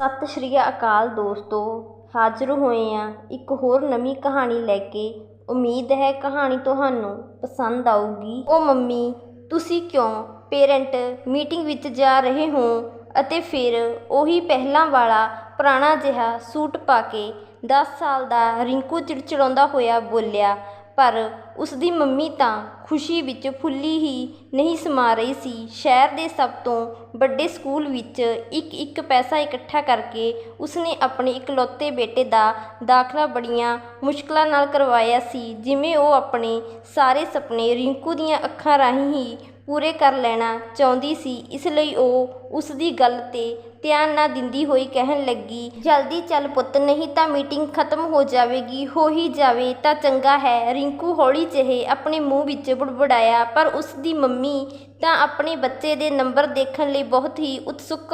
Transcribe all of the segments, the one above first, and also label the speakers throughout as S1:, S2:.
S1: ਸਤਿ ਸ਼੍ਰੀ ਅਕਾਲ ਦੋਸਤੋ, ਹਾਜ਼ਰ ਹੋਏ ਹਾਂ ਇੱਕ ਹੋਰ ਨਵੀਂ ਕਹਾਣੀ ਲੈ ਕੇ। ਉਮੀਦ ਹੈ ਕਹਾਣੀ ਤੁਹਾਨੂੰ ਪਸੰਦ ਆਊਗੀ। ਉਹ ਮੰਮੀ, ਤੁਸੀਂ ਕਿਉਂ ਪੇਰੈਂਟ ਮੀਟਿੰਗ ਵਿੱਚ ਜਾ ਰਹੇ ਹੋ ਅਤੇ ਫਿਰ ਉਹੀ ਪਹਿਲਾਂ ਵਾਲਾ ਪੁਰਾਣਾ ਜਿਹਾ ਸੂਟ ਪਾ ਕੇ 10 ਸਾਲ ਦਾ ਰਿੰਕੂ ਚਿੜਚਿੜਾਉਂਦਾ ਹੋਇਆ ਬੋਲਿਆ, ਪਰ ਉਸ ਦੀ ਮੰਮੀ ਤਾਂ ਖੁਸ਼ੀ ਵਿੱਚ ਫੁੱਲੀ ਹੀ ਨਹੀਂ ਸਮਾ ਰਹੀ ਸੀ। ਸ਼ਹਿਰ ਦੇ ਸਭ ਤੋਂ ਵੱਡੇ ਸਕੂਲ ਵਿੱਚ ਇੱਕ ਇੱਕ ਪੈਸਾ ਇਕੱਠਾ ਕਰਕੇ ਉਸਨੇ ਆਪਣੇ ਇਕਲੌਤੇ ਬੇਟੇ ਦਾ ਦਾਖਲਾ ਬੜੀਆਂ ਮੁਸ਼ਕਲਾਂ ਨਾਲ ਕਰਵਾਇਆ ਸੀ, ਜਿਵੇਂ ਉਹ ਆਪਣੇ ਸਾਰੇ ਸੁਪਨੇ ਰਿੰਕੂ ਦੀਆਂ ਅੱਖਾਂ ਰਾਹੀਂ ਹੀ ਪੂਰੇ ਕਰ ਲੈਣਾ ਚਾਹੁੰਦੀ ਸੀ। ਇਸ ਲਈ ਉਹ ਉਸ ਦੀ ਗੱਲ ਤੇ ਧਿਆਨ ਨਾ ਦਿੰਦੀ ਹੋਈ ਕਹਿਣ ਲੱਗੀ, ਜਲਦੀ ਚੱਲ ਪੁੱਤ, ਨਹੀਂ ਤਾਂ ਮੀਟਿੰਗ ਖਤਮ ਹੋ ਜਾਵੇਗੀ, ਹੋ ਹੀ ਜਾਵੇ, ਤਾਂ ਚੰਗਾ ਹੈ। ਰਿੰਕੂ ਹੌਲੀ ਜਿਹੇ ਆਪਣੇ ਮੂੰਹ ਵਿੱਚ ਬੁੜਬੁੜਾਇਆ, ਪਰ ਉਸ ਦੀ ਮੰਮੀ ਤਾਂ ਆਪਣੇ ਬੱਚੇ ਦੇ ਨੰਬਰ ਦੇਖਣ ਲਈ ਬਹੁਤ ਹੀ ਉਤਸੁਕ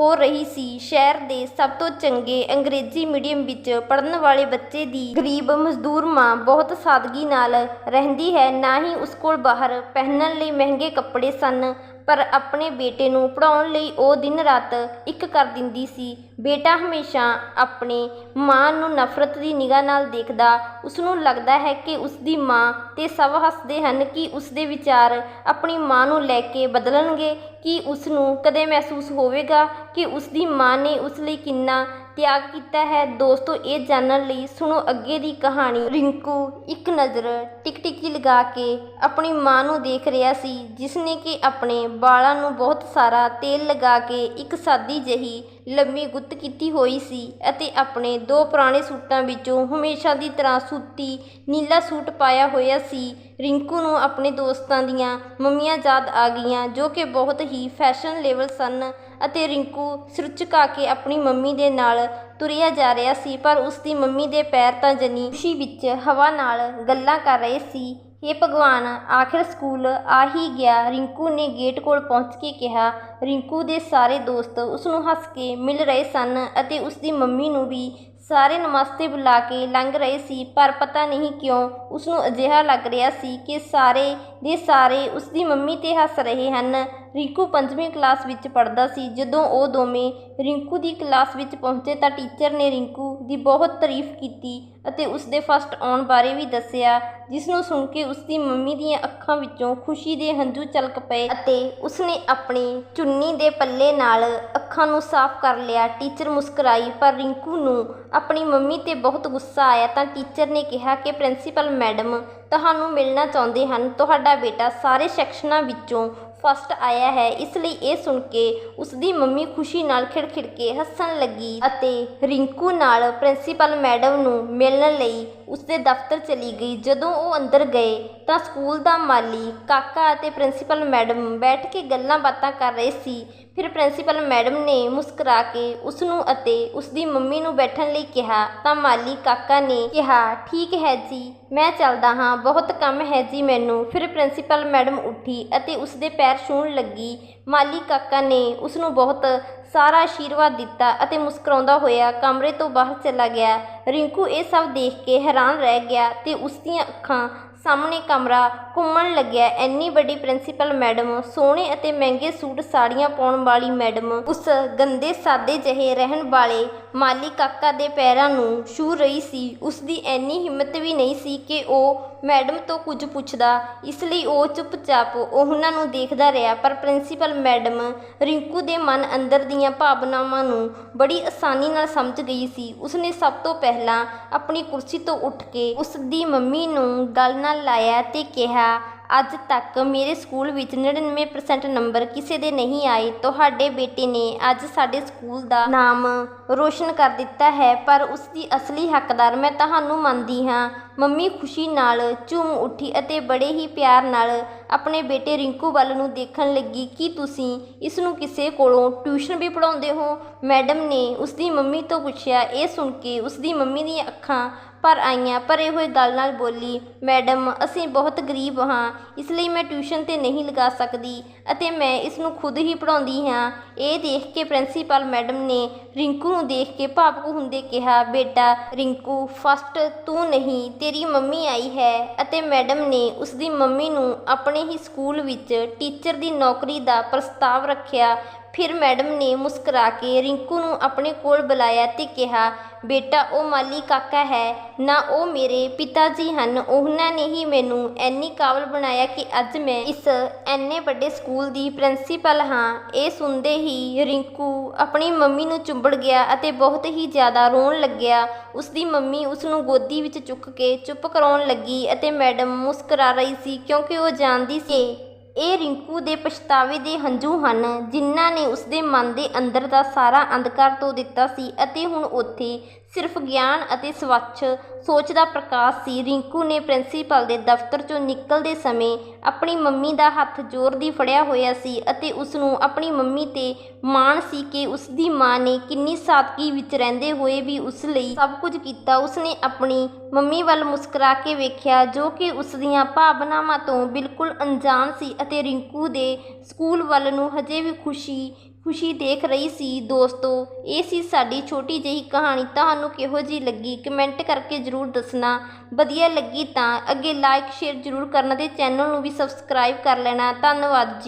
S1: ਹੋ ਰਹੀ ਸੀ। ਸ਼ਹਿਰ ਦੇ ਸਭ ਤੋਂ ਚੰਗੇ ਅੰਗਰੇਜ਼ੀ ਮੀਡੀਅਮ ਵਿੱਚ ਪੜ੍ਹਨ ਵਾਲੇ ਬੱਚੇ ਦੀ ਗਰੀਬ ਮਜ਼ਦੂਰ ਮਾਂ ਬਹੁਤ ਸਾਦਗੀ ਨਾਲ ਰਹਿੰਦੀ ਹੈ, ਨਾ ਹੀ ਉਸ ਕੋਲ ਬਾਹਰ ਪਹਿਨਣ ਲਈ ਮਹਿੰਗੇ ਕੱਪੜੇ ਸਨ ਪਰ ਆਪਣੇ ਬੇਟੇ ਨੂੰ ਪੜ੍ਹਾਉਣ ਲਈ ਉਹ ਦਿਨ ਰਾਤ ਇੱਕ ਕਰ ਦਿੰਦੀ ਸੀ। ਬੇਟਾ ਹਮੇਸ਼ਾ ਆਪਣੀ ਮਾਂ ਨੂੰ ਨਫ਼ਰਤ ਦੀ ਨਿਗਾਹ ਨਾਲ ਦੇਖਦਾ ਉਸ ਨੂੰ ਲੱਗਦਾ ਹੈ ਕਿ ਉਸ ਦੀ ਮਾਂ ਅਤੇ ਸਭ ਹੱਸਦੇ ਹਨ ਕਿ ਉਸ ਦੇ ਵਿਚਾਰ ਆਪਣੀ ਮਾਂ ਨੂੰ ਲੈ ਕੇ ਬਦਲਣਗੇ, ਕਿ ਉਸ ਨੂੰ ਕਦੇ ਮਹਿਸੂਸ ਹੋਵੇਗਾ ਕਿ ਉਸ ਦੀ ਮਾਂ ਨੇ ਉਸ ਲਈ ਕਿੰਨਾ ਤਿਆਗ ਕੀਤਾ ਹੈ। ਦੋਸਤੋ, ਇਹ ਜਾਣਨ ਲਈ ਸੁਣੋ ਅੱਗੇ ਦੀ ਕਹਾਣੀ। ਰਿੰਕੂ ਇੱਕ ਨਜ਼ਰ ਟਿਕਟਿਕੀ ਲਗਾ ਕੇ ਆਪਣੀ ਮਾਂ ਨੂੰ ਦੇਖ ਰਿਹਾ ਸੀ ਜਿਸ ਨੇ ਕਿ ਆਪਣੇ ਵਾਲਾਂ ਨੂੰ ਬਹੁਤ ਸਾਰਾ ਤੇਲ ਲਗਾ ਕੇ ਇੱਕ ਸਾਦੀ ਜਹੀ ਲੰਮੀ ਗੁੱਤ ਕੀਤੀ ਹੋਈ ਸੀ ਅਤੇ ਆਪਣੇ ਦੋ ਪੁਰਾਣੇ ਸੂਟਾਂ ਵਿੱਚੋਂ ਹਮੇਸ਼ਾ ਦੀ ਤਰ੍ਹਾਂ ਸੂਤੀ ਨੀਲਾ ਸੂਟ ਪਾਇਆ ਹੋਇਆ ਸੀ। ਰਿੰਕੂ ਨੂੰ ਆਪਣੇ ਦੋਸਤਾਂ ਦੀਆਂ ਮੰਮੀਆਂ ਯਾਦ ਆ ਗਈਆਂ, ਜੋ ਕਿ ਬਹੁਤ ਹੀ ਫੈਸ਼ਨ ਲੈਵਲ ਸਨ ਅਤੇ ਰਿੰਕੂ ਸਿਰ ਝੁਕਾ ਕੇ ਆਪਣੀ ਮੰਮੀ ਦੇ ਨਾਲ ਤੁਰਿਆ ਜਾ ਰਿਹਾ ਸੀ, ਪਰ ਉਸ ਦੀ ਮੰਮੀ ਦੇ ਪੈਰ ਤਾਂ ਜਨੀ ਖੁਸ਼ੀ ਵਿੱਚ ਹਵਾ ਨਾਲ ਗੱਲਾਂ ਕਰ ਰਹੇ ਸੀ। ਹੇ ਭਗਵਾਨ, ਆਖਿਰ ਸਕੂਲ ਆ ਹੀ ਗਿਆ। ਰਿੰਕੂ ਨੇ ਗੇਟ ਕੋਲ ਪਹੁੰਚ ਕੇ ਕਿਹਾ, ਰਿੰਕੂ ਦੇ ਸਾਰੇ ਦੋਸਤ ਉਸ ਨੂੰ ਹੱਸ ਕੇ ਮਿਲ ਰਹੇ ਸਨ ਅਤੇ ਉਸ ਦੀ ਮੰਮੀ ਨੂੰ ਵੀ ਸਾਰੇ ਨਮਸਤੇ ਬੁਲਾ ਕੇ ਲੰਘ ਰਹੇ ਸੀ, ਪਰ ਪਤਾ ਨਹੀਂ ਕਿਉਂ ਉਸ ਨੂੰ ਅਜਿਹਾ ਲੱਗ ਰਿਹਾ ਸੀ ਕਿ ਸਾਰੇ ਦੇ ਸਾਰੇ ਉਸ ਦੀ ਮੰਮੀ ਤੇ ਹੱਸ ਰਹੇ ਹਨ। ਰਿੰਕੂ ਪੰਜਵੀਂ ਕਲਾਸ ਵਿੱਚ ਪੜ੍ਹਦਾ ਸੀ। ਜਦੋਂ ਉਹ ਦੋਵੇਂ ਰਿੰਕੂ ਦੀ ਕਲਾਸ ਵਿੱਚ ਪਹੁੰਚੇ ਤਾਂ ਟੀਚਰ ਨੇ ਰਿੰਕੂ ਦੀ ਬਹੁਤ ਤਾਰੀਫ ਕੀਤੀ ਅਤੇ ਉਸ ਦੇ ਫਸਟ ਆਉਣ ਬਾਰੇ ਵੀ ਦੱਸਿਆ। ਜਿਸ ਨੂੰ ਸੁਣ ਕੇ ਉਸ ਦੀ ਮੰਮੀ ਦੀਆਂ ਅੱਖਾਂ ਵਿੱਚੋਂ ਖੁਸ਼ੀ ਦੇ ਹੰਝੂ ਛਲਕ ਪਏ ਅਤੇ ਉਸਨੇ ਆਪਣੀ ਚੁੰਨੀ ਦੇ ਪੱਲੇ ਨਾਲ ਅੱਖਾਂ ਨੂੰ ਸਾਫ਼ ਕਰ ਲਿਆ। ਟੀਚਰ ਮੁਸਕਰਾਈ, ਪਰ ਰਿੰਕੂ ਨੂੰ ਆਪਣੀ ਮੰਮੀ ਤੇ ਬਹੁਤ ਗੁੱਸਾ ਆਇਆ ਤਾਂ ਟੀਚਰ ਨੇ ਕਿਹਾ ਕਿ, ਪ੍ਰਿੰਸੀਪਲ, ਮੈਡਮ, ਤੁਹਾਨੂੰ ਮਿਲਣਾ ਚਾਹੁੰਦੇ ਹਨ। ਤੁਹਾਡਾ ਬੇਟਾ ਸਾਰੇ ਸੈਕਸ਼ਨਾਂ ਵਿੱਚੋਂ ਫਸਟ ਆਇਆ ਹੈ। ਇਸ ਲਈ ਇਹ ਸੁਣ ਕੇ ਉਸ ਦੀ ਮੰਮੀ ਖੁਸ਼ੀ ਨਾਲ ਖਿੜਖਿੜ ਕੇ ਹੱਸਣ ਲੱਗੀ ਅਤੇ ਰਿੰਕੂ ਨਾਲ, ਪ੍ਰਿੰਸੀਪਲ, ਮੈਡਮ ਨੂੰ ਮਿਲਣ ਲਈ ਉਸਦੇ ਦਫ਼ਤਰ ਚਲੀ ਗਈ। ਜਦੋਂ ਉਹ ਅੰਦਰ ਗਏ ਤਾਂ ਸਕੂਲ ਦਾ ਮਾਲੀ, ਕਾਕਾ ਅਤੇ ਪ੍ਰਿੰਸੀਪਲ ਮੈਡਮ ਬੈਠ ਕੇ ਗੱਲਾਂ ਬਾਤਾਂ ਕਰ ਰਹੇ ਸੀ। ਫਿਰ ਪ੍ਰਿੰਸੀਪਲ ਮੈਡਮ ਨੇ ਮੁਸਕਰਾ ਕੇ ਉਸ ਨੂੰ ਅਤੇ ਉਸ ਦੀ ਮੰਮੀ ਨੂੰ ਬੈਠਣ ਲਈ ਕਿਹਾ ਤਾਂ ਮਾਲੀ ਕਾਕਾ ਨੇ ਕਿਹਾ, ਠੀਕ ਹੈ ਜੀ, ਮੈਂ ਚੱਲਦਾ ਹਾਂ, ਬਹੁਤ ਕੰਮ ਹੈ ਜੀ ਮੈਨੂੰ। ਫਿਰ ਪ੍ਰਿੰਸੀਪਲ ਮੈਡਮ ਉੱਠੀ ਅਤੇ ਉਸ ਦੇ ਪੈਰ ਛੂਹਣ ਲੱਗੀ। ਮਾਲੀ ਕਾਕਾ ਨੇ ਉਸ ਨੂੰ ਬਹੁਤ ਸਾਰਾ ਆਸ਼ੀਰਵਾਦ ਦਿੱਤਾ ਅਤੇ ਮੁਸਕਰਾਉਂਦਾ ਹੋਇਆ ਕਮਰੇ ਤੋਂ ਬਾਹਰ ਚਲਾ ਗਿਆ। ਰਿੰਕੂ ਇਹ ਸਭ ਦੇਖ ਕੇ ਹੈਰਾਨ ਰਹਿ ਗਿਆ ਅਤੇ ਉਸ ਦੀਆਂ ਅੱਖਾਂ ਸਾਹਮਣੇ ਕਮਰਾ, ਘੁੰਮਣ ਲੱਗਿਆ। ਐਨੀ ਵੱਡੀ ਪ੍ਰਿੰਸੀਪਲ ਮੈਡਮ, ਸੋਹਣੇ ਅਤੇ ਮਹਿੰਗੇ ਸੂਟ ਸਾੜੀਆਂ ਪਾਉਣ ਵਾਲੀ ਮੈਡਮ, ਉਸ ਗੰਦੇ ਸਾਦੇ ਜਿਹੇ ਰਹਿਣ ਵਾਲੇ ਮਾਲੀ ਕਾਕਾ ਦੇ ਪੈਰਾਂ ਨੂੰ ਛੂ ਰਹੀ ਸੀ। ਉਸ ਦੀ ਐਨੀ ਹਿੰਮਤ ਵੀ ਨਹੀਂ ਸੀ ਕਿ ਉਹ ਮੈਡਮ ਤੋਂ ਕੁਝ ਪੁੱਛਦਾ। ਇਸ ਲਈ ਉਹ ਚੁੱਪਚਾਪ ਉਹਨਾਂ ਨੂੰ ਦੇਖਦਾ ਰਿਹਾ, ਪਰ ਪ੍ਰਿੰਸੀਪਲ ਮੈਡਮ ਰਿੰਕੂ ਦੇ ਮਨ ਅੰਦਰ ਦੀਆਂ ਭਾਵਨਾਵਾਂ ਨੂੰ ਬੜੀ ਆਸਾਨੀ ਨਾਲ ਸਮਝ ਗਈ ਸੀ। ਉਸਨੇ ਸਭ ਤੋਂ ਪਹਿਲਾਂ ਆਪਣੀ ਕੁਰਸੀ ਤੋਂ ਉੱਠ ਕੇ ਉਸ ਦੀ ਮੰਮੀ ਨੂੰ ਗੱਲ ਨਾਲ ਲਾਇਆ ਤੇ ਕਿਹਾ, ਅੱਜ ਤੱਕ ਮੇਰੇ ਸਕੂਲ ਵਿੱਚ 99% ਨੰਬਰ ਕਿਸੇ ਦੇ ਨਹੀਂ ਆਏ। ਤੁਹਾਡੇ ਬੇਟੇ ਨੇ ਅੱਜ ਸਾਡੇ ਸਕੂਲ ਦਾ ਨਾਮ ਰੋਸ਼ਨ ਕਰ ਦਿੱਤਾ ਹੈ, ਪਰ ਉਸ ਦੀ ਅਸਲੀ ਹੱਕਦਾਰ ਮੈਂ ਤੁਹਾਨੂੰ ਮੰਨਦੀ ਹਾਂ। ਮੰਮੀ ਖੁਸ਼ੀ ਨਾਲ ਝੂਮ ਉੱਠੀ ਅਤੇ ਬੜੇ ਹੀ ਪਿਆਰ ਨਾਲ ਆਪਣੇ ਬੇਟੇ ਰਿੰਕੂ ਵੱਲ ਨੂੰ ਦੇਖਣ ਲੱਗੀ। ਕਿ ਤੁਸੀਂ ਇਸ ਨੂੰ ਕਿਸੇ ਕੋਲੋਂ ਟਿਊਸ਼ਨ ਵੀ ਪੜਾਉਂਦੇ ਹੋ? ਮੈਡਮ ਨੇ ਉਸ ਦੀ ਮੰਮੀ ਤੋਂ ਪੁੱਛਿਆ। ਇਹ ਸੁਣ ਕੇ ਉਸ ਦੀ ਮੰਮੀ ਦੀਆਂ ਅੱਖਾਂ ਪਰ ਆਈਆਂ ਭਰੇ ਹੋਏ ਗੱਲ ਨਾਲ ਬੋਲੀ, ਮੈਡਮ, ਅਸੀਂ ਬਹੁਤ ਗਰੀਬ ਹਾਂ, ਇਸ ਲਈ ਮੈਂ ਟਿਊਸ਼ਨ ਤੇ ਨਹੀਂ ਲਗਾ ਸਕਦੀ ਅਤੇ ਮੈਂ ਇਸ ਨੂੰ ਖੁਦ ਹੀ ਪੜ੍ਹਾਉਂਦੀ ਹਾਂ। ਇਹ ਦੇਖ ਕੇ ਪ੍ਰਿੰਸੀਪਲ ਮੈਡਮ ਨੇ ਰਿੰਕੂ ਨੂੰ ਦੇਖ ਕੇ ਭਾਵੁਕ ਹੁੰਦੇ ਕਿਹਾ, ਬੇਟਾ, ਰਿੰਕੂ ਫਸਟ ਤੂੰ ਨਹੀਂ, ਤੇਰੀ ਮੰਮੀ ਆਈ ਹੈ। ਅਤੇ ਮੈਡਮ ਨੇ ਉਸ ਦੀ ਮੰਮੀ ਨੂੰ ਆਪਣੇ ਹੀ ਸਕੂਲ ਵਿੱਚ ਟੀਚਰ ਦੀ ਨੌਕਰੀ ਦਾ ਪ੍ਰਸਤਾਵ ਰੱਖਿਆ। ਫਿਰ ਮੈਡਮ ਨੇ ਮੁਸਕਰਾ ਕੇ ਰਿੰਕੂ ਨੂੰ ਆਪਣੇ ਕੋਲ ਬੁਲਾਇਆ ਤੇ ਕਿਹਾ ਬੇਟਾ, ਉਹ ਮਾਲੀ ਕਾਕਾ ਹੈ। ਨਾ ਉਹ ਮੇਰੇ ਪਿਤਾ ਜੀ ਹਨ। ਉਹਨਾਂ ਨੇ ਹੀ ਮੈਨੂੰ ਐਨੀ ਕਾਬਲ ਬਣਾਇਆ ਕਿ ਅੱਜ ਮੈਂ ਇਸ ਐਨੇ ਵੱਡੇ ਸਕੂਲ ਦੀ ਪ੍ਰਿੰਸੀਪਲ ਹਾਂ। ਇਹ ਸੁਣਦੇ ਹੀ ਰਿੰਕੂ ਆਪਣੀ ਮੰਮੀ ਨੂੰ ਚੁੰਬੜ ਗਿਆ ਅਤੇ ਬਹੁਤ ਹੀ ਜ਼ਿਆਦਾ ਰੋਣ ਲੱਗਿਆ। ਉਸ ਦੀ ਮੰਮੀ ਉਸ ਨੂੰ ਗੋਦੀ ਵਿੱਚ ਚੁੱਕ ਕੇ ਚੁੱਪ ਕਰਾਉਣ ਲੱਗੀ ਅਤੇ ਮੈਡਮ ਮੁਸਕਰਾ ਰਹੀ ਸੀ ਕਿਉਂਕਿ ਉਹ ਜਾਣਦੀ ਸੀ ਇਹ ਰਿੰਕੂ ਦੇ ਪਛਤਾਵੇ ਦੇ ਹੰਝੂ ਹਨ, ਜਿਨ੍ਹਾਂ ਨੇ ਉਸਦੇ ਮਨ ਦੇ ਅੰਦਰ ਦਾ ਸਾਰਾ ਅੰਧਕਾਰ ਧੋ ਦਿੱਤਾ ਸੀ ਅਤੇ ਹੁਣ ਉੱਥੇ ਸਿਰਫ ਗਿਆਨ ਅਤੇ ਸਵੱਛ ਸੋਚ ਦਾ ਪ੍ਰਕਾਸ਼ ਸੀ। ਰਿੰਕੂ ਨੇ ਪ੍ਰਿੰਸੀਪਲ ਦੇ ਦਫ਼ਤਰ ਚੋਂ ਨਿਕਲਦੇ ਸਮੇਂ ਆਪਣੀ ਮੰਮੀ ਦਾ ਹੱਥ ਜ਼ੋਰ ਦੀ ਫੜਿਆ ਹੋਇਆ ਸੀ ਅਤੇ ਉਸ ਨੂੰ ਆਪਣੀ ਮੰਮੀ ਤੇ ਮਾਣ ਸੀ ਕਿ ਉਸ ਦੀ ਮਾਂ ਨੇ ਕਿੰਨੀ ਸਾਦਗੀ ਵਿੱਚ ਰਹਿੰਦੇ ਹੋਏ ਵੀ ਉਸ ਲਈ ਸਭ ਕੁਝ ਕੀਤਾ। ਉਸਨੇ ਆਪਣੀ ਮੰਮੀ ਵੱਲ ਮੁਸਕਰਾ ਕੇ ਵੇਖਿਆ, ਜੋ ਕਿ ਉਸ ਦੀਆਂ ਭਾਵਨਾਵਾਂ ਤੋਂ ਬਿਲਕੁਲ ਅਣਜਾਣ ਸੀ ਅਤੇ ਰਿੰਕੂ ਦੇ ਸਕੂਲ ਵੱਲ ਨੂੰ ਹਜੇ ਵੀ ਖੁਸ਼ੀ ਖੁਸ਼ੀ ਦੇਖ ਰਹੀ ਸੀ ਦੋਸਤੋ। ਇਹ ਸੀ ਸਾਡੀ ਛੋਟੀ ਜਿਹੀ ਕਹਾਣੀ। ਤੁਹਾਨੂੰ ਕਿਹੋ ਜਿਹੀ ਲੱਗੀ? ਕਮੈਂਟ ਕਰਕੇ ਜ਼ਰੂਰ ਦੱਸਣਾ। ਵਧੀਆ ਲੱਗੀ ਤਾਂ ਅੱਗੇ ਲਾਈਕ ਸ਼ੇਅਰ ਜ਼ਰੂਰ ਕਰਨਾ ਤੇ ਚੈਨਲ ਨੂੰ ਵੀ ਸਬਸਕ੍ਰਾਈਬ ਕਰ ਲੈਣਾ। ਧੰਨਵਾਦ ਜੀ।